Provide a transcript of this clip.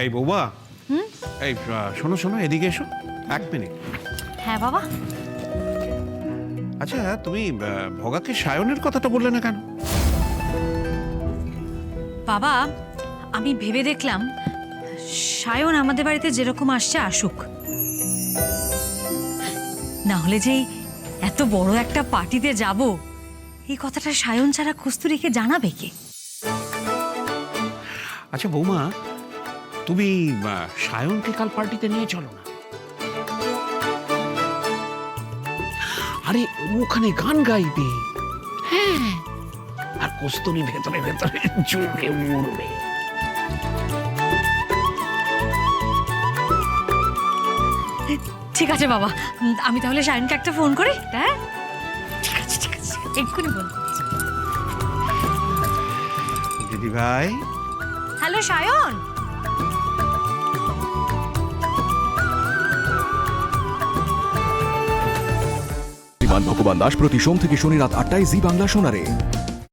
এই বৌমা। এই শোনো শোনো এদিকে এসো। এক মিনিট। হ্যাঁ বাবা। আচ্ছা তুমি ভগাকে সায়নের কথাটা বললে না কেন? বাবা আমি ভেবে দেখলাম সায়ন আমাদের বাড়িতে যেরকম আসছে আসুক। না হলে যে এত বড় একটা পার্টিতে যাব এই কথাটা সায়ন ছাড়া কস্তুরীকে জানাবে কে? আচ্ছা বৌমা তুমি সায়নকে কাল পার্টিতে নিয়ে চলো না। আরে ওখানে গান গাইবে। হ্যাঁ। আর কস্তুরি ভেতরে ভেতরে জমে মরবে ঠিক আছে বাবা আমি তাহলে সায়নকে একটা ফোন করি হ্যাঁ? ঠিক আছে ঠিক আছে এক্ষুনি বল। দিদি ভাই হ্যালো সায়ন। বিমান ভগবান দাস প্রতি সোম থেকে শনি রাত আটটায় জি বাংলা শোনারে